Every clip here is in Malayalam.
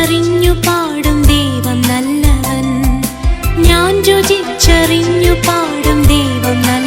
രുചിച്ചറിഞ്ഞു പാടും ദൈവം നല്ലവൻ. ഞാൻ രുചിച്ചറിഞ്ഞു പാടും ദൈവം നല്ലവൻ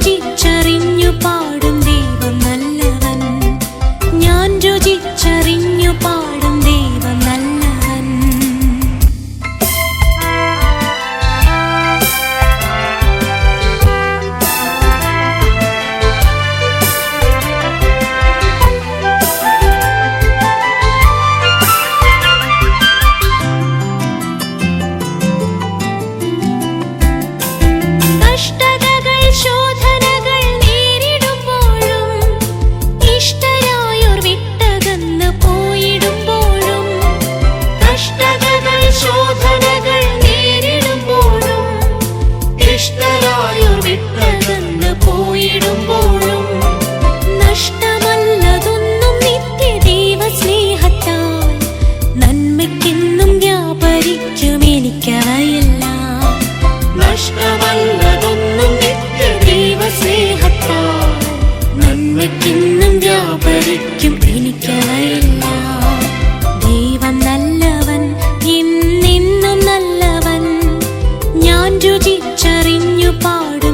രുചിച്ചറിഞ്ഞു പാടും. നഷ്ടമല്ലതൊന്നും നിത്യദൈവസ്നേഹത്താ നന്മയ്ക്കിന്നും വ്യാപരിക്കും എനിക്കായല്ല. ദൈവം നല്ലവൻ ഇന്നിന്നും നല്ലവൻ. ഞാൻ രുചിച്ചറിഞ്ഞു പാടും